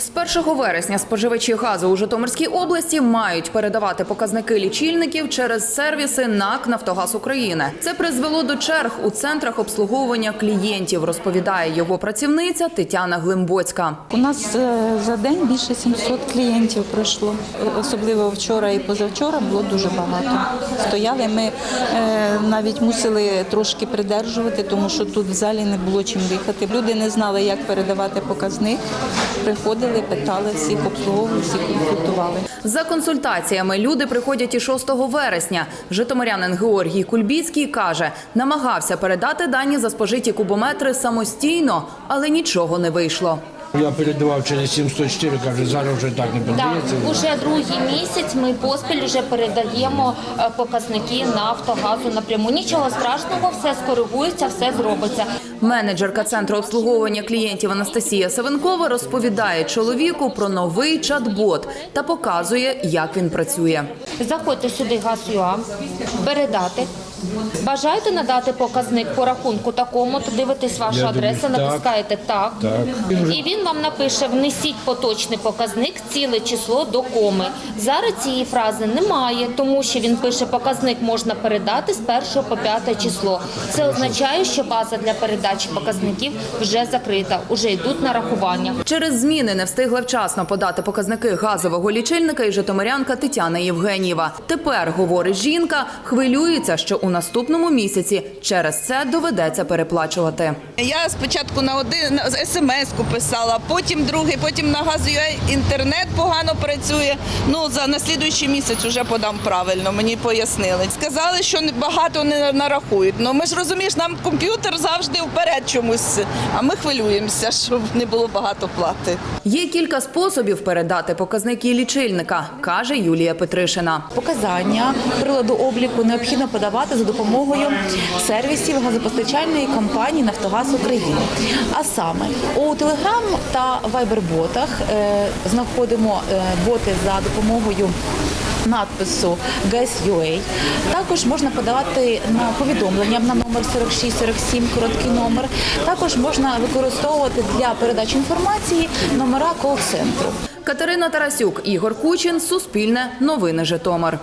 З 1 вересня споживачі газу у Житомирській області мають передавати показники лічильників через сервіси НАК «Нафтогаз України». Це призвело до черг у центрах обслуговування клієнтів, розповідає його працівниця Тетяна Глимбоцька. У нас е, за день більше 700 клієнтів пройшло. Особливо вчора і позавчора було дуже багато. Стояли ми е, навіть мусили трошки придержувати, тому що тут в залі не було чим дихати. Люди не знали, як передавати показник. Приходили, питали всіх, обслуговували, всіх консультували. За консультаціями люди приходять і 6 вересня. Житомирянин Георгій Кульбіцький каже, намагався передати дані за спожиті кубометри самостійно, але нічого не вийшло. Я передавав через 704, каже, зараз вже так не Так, подається. уже другий місяць ми поспіль вже передаємо е, показники Нафтогазу напряму. Нічого страшного, все скоригується, все зробиться. Менеджерка центру обслуговування клієнтів Анастасія Савенкова розповідає чоловіку про новий чат-бот та показує, як він працює. Заходьте сюди газ.ua, передати. Бажаєте надати показник по рахунку такому, то дивитесь вашу Я адресу, дивлюсь, так. натискаєте так. Так. І він вам напише: внесіть поточний показник, ціле число до коми. Зараз цієї фрази немає, тому що він пише показник можна передати з 1 по 5 число. Це означає, що база для передачі показників вже закрита, вже йдуть нарахування. Через зміни не встигла вчасно подати показники газового лічильника і житомирянка Тетяна Євгенієва. Тепер, говорить жінка, хвилюється, що у наступному місяці через це доведеться переплачувати. Я спочатку на один смс-ку писала, потім другий, потім на газу інтернет погано працює. Ну за наслідуючий місяць вже подам правильно. Мені пояснили. Сказали, що багато не нарахують. Ну ми ж розумієш, нам комп'ютер завжди вперед чомусь. А ми хвилюємося, щоб не було багато плати. Є кілька способів передати показники лічильника, каже Юлія Петришина. Показання приладу обліку необхідно подавати за допомогою сервісів газопостачальної компанії Нафтогаз України. А саме у Телеграм та Вайбер-ботах е, знаходимо е, боти за допомогою. Надпису GES.UA. Також можна подавати на повідомлення на номер 4647, короткий номер. Також можна використовувати для передачі інформації номера кол-центру. Катерина Тарасюк, Ігор Кучин, Суспільне, Новини Житомир.